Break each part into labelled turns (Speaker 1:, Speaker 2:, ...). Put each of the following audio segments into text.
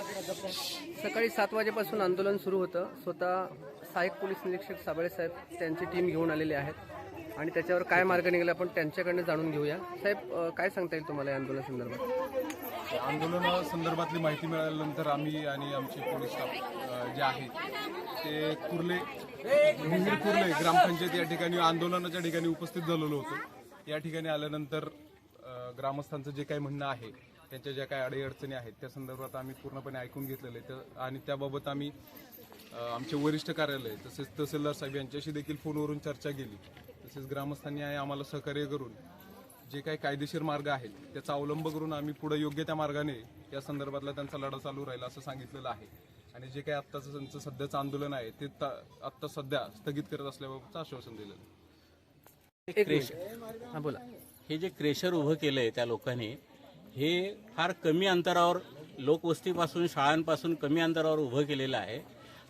Speaker 1: सकाळी सकाळी सात वाजेपासून आंदोलन सुरू होतं. स्वतः सहाय्यक पोलीस निरीक्षक साबळे साहेब त्यांची टीम घेऊन आलेले आहेत. आणि त्याच्यावर काय मार्ग निघाला आपण त्यांच्याकडनं जाणून घेऊया. साहेब काय सांगता येईल तुम्हाला या आंदोलन संदर्भात?
Speaker 2: आंदोलनासंदर्भातली माहिती मिळाल्यानंतर आम्ही आणि आमचे पोलीस स्टाफ जे आहेत ते कुर्ले मिहीर कुर्ले ग्रामपंचायत या ठिकाणी आंदोलनाच्या ठिकाणी उपस्थित झालेलो होतो. या ठिकाणी आल्यानंतर ग्रामस्थांचं जे काही म्हणणं आहे त्यांच्या ज्या काही अडीअडचणी आहेत त्या संदर्भात आम्ही पूर्णपणे ऐकून घेतलेले तर आणि त्याबाबत आम्ही आमचे वरिष्ठ कार्यालय तसेच तहसीलदार साहेब यांच्याशी देखील फोनवरून चर्चा केली. तसेच ग्रामस्थांनी आहे आम्हाला सहकार्य करून जे काही कायदेशीर मार्ग आहेत त्याचा अवलंब करून आम्ही पुढे योग्य त्या मार्गाने या संदर्भातला त्यांचा लढा चालू राहील असं सांगितलेलं आहे. आणि जे काही आत्ताचं त्यांचं सध्याचं आंदोलन आहे ते आत्ता सध्या स्थगित करत असल्याबाबतचं आश्वासन दिलेलं
Speaker 1: क्रेशर हां बोला.
Speaker 3: हे जे क्रेशर उभं केलंय त्या लोकांनी हे फार कमी अंतरावर लोकवस्तीपासून शाळांपासून कमी अंतरावर उभं केलेलं आहे.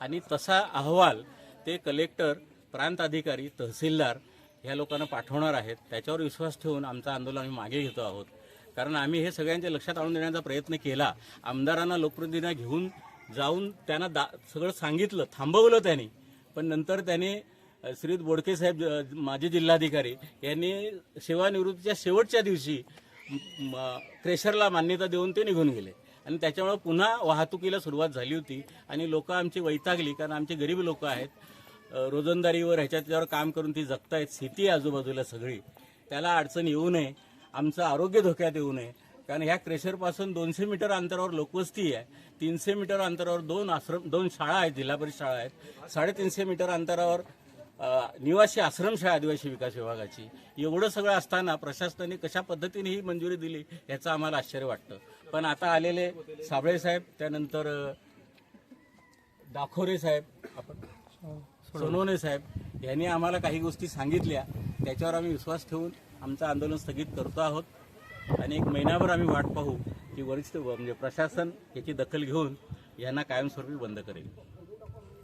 Speaker 3: आणि तसा अहवाल ते कलेक्टर प्रांत अधिकारी तहसीलदार ह्या लोकांना पाठवणार आहेत. त्याच्यावर विश्वास ठेवून आमचं आंदोलन आम्ही मागे घेतो आहोत. कारण आम्ही हे सगळ्यांच्या लक्षात आणून देण्याचा प्रयत्न केला. आमदारांना लोकप्रतिनिधींना घेऊन जाऊन त्यांना दा सगळं सांगितलं थांबवलं त्यांनी. पण नंतर त्यांनी श्री बोडके साहेब माजी जिल्हाधिकारी यांनी सेवानिवृत्तीच्या शेवटच्या दिवशी क्रेशरला मान्यता देऊन ते निघून गेले. आणि त्याच्यामुळे पुन्हा वाहतुकीला सुरुवात झाली होती. आणि लोक आमची वैतागली कारण आमचे गरीब लोक आहेत. रोजंदारीवर ह्याच्यात त्याच्यावर काम करून ती जगतायत शेती आजूबाजूला सगळी. त्याला अडचण येऊ नये आमचं आरोग्य धोक्यात येऊ नये. कारण ह्या क्रेशरपासून दोनशे मीटर अंतरावर लोकवस्ती आहे. तीनशे मीटर अंतरावर दोन आश्रम दोन शाळा आहेत जिल्हा परिषद शाळा आहेत. साडेतीनशे मीटर अंतरावर निवासी आश्रमशाळा आदिवासी विकास विभागाची. एवढं सगळं असताना प्रशासनाने कशा पद्धतीने ही मंजुरी दिली याचं आम्हाला आश्चर्य वाटतं. पण आता आलेले साबळे साहेब त्यानंतर दाखोरे साहेब आपण सोनवणे साहेब यांनी आम्हाला काही गोष्टी सांगितल्या. त्याच्यावर आम्ही विश्वास ठेवून आमचं आंदोलन स्थगित करतो आहोत. आणि एक महिनाभर आम्ही वाट पाहू की वरिष्ठ म्हणजे प्रशासन याची दखल घेऊन यांना कायमस्वरूपी बंद करेल.